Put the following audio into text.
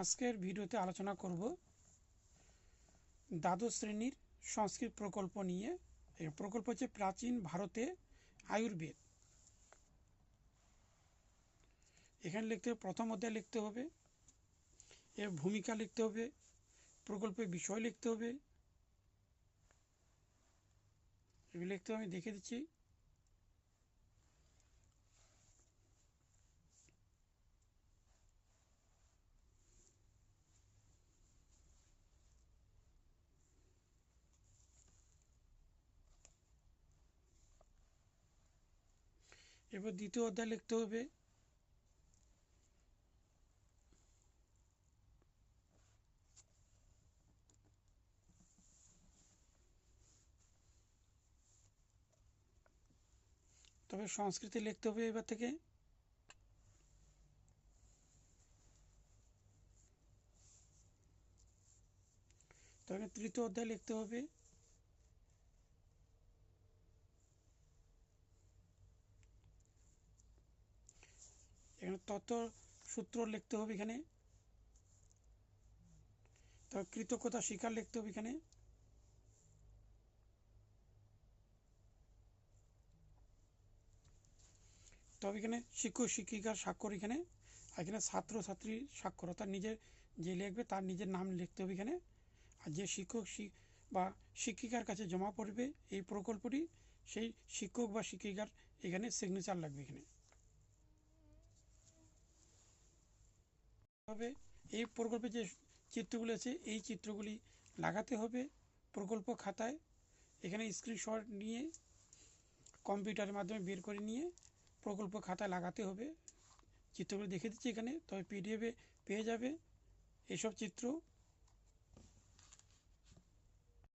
আজকের ভিডিওতে আলোচনা করব দ্বাদশ শ্রেণির সংস্কৃত প্রকল্প নিয়ে। এই প্রকল্প হচ্ছে প্রাচীন ভারতে আয়ুর্বেদ। এখানে লিখতে হবে, প্রথম অধ্যায় লিখতে হবে, এর ভূমিকা লিখতে হবে, প্রকল্পের বিষয় লিখতে হবে। লিখতে আমি দেখে দিচ্ছি। এরপর দ্বিতীয় অধ্যায় লিখতে হবে। তবে সংস্কৃতে লিখতে হবে এবার থেকে। তবে তৃতীয় অধ্যায় লিখতে হবে। তত্ত্ব সূত্র লিখতে হবে এখানে। তবে কৃতজ্ঞতা স্বীকার লিখতে হবে এখানে। তবে এখানে শিক্ষক শিক্ষিকার স্বাক্ষর এখানে। আর এখানে ছাত্র ছাত্রীর স্বাক্ষর, অর্থাৎ নিজের যে লিখবে তার নিজের নাম লিখতে হবে এখানে। আর যে শিক্ষক বা শিক্ষিকার কাছে জমা পড়বে এই প্রকল্পটি, সেই শিক্ষক বা শিক্ষিকার এখানে সিগনেচার লাগবে এখানে। হবে। এই প্রকল্পে যে চিত্রগুলি আছে, এই চিত্রগুলি লাগাতে হবে প্রকল্প খাতায়। এখানে স্ক্রিনশট নিয়ে কম্পিউটারের মাধ্যমে বের করে নিয়ে প্রকল্প খাতায় লাগাতে হবে। চিত্রগুলো দেখে দিচ্ছি এখানে, তবে পিডিএফে পেয়ে যাবে। এসব চিত্র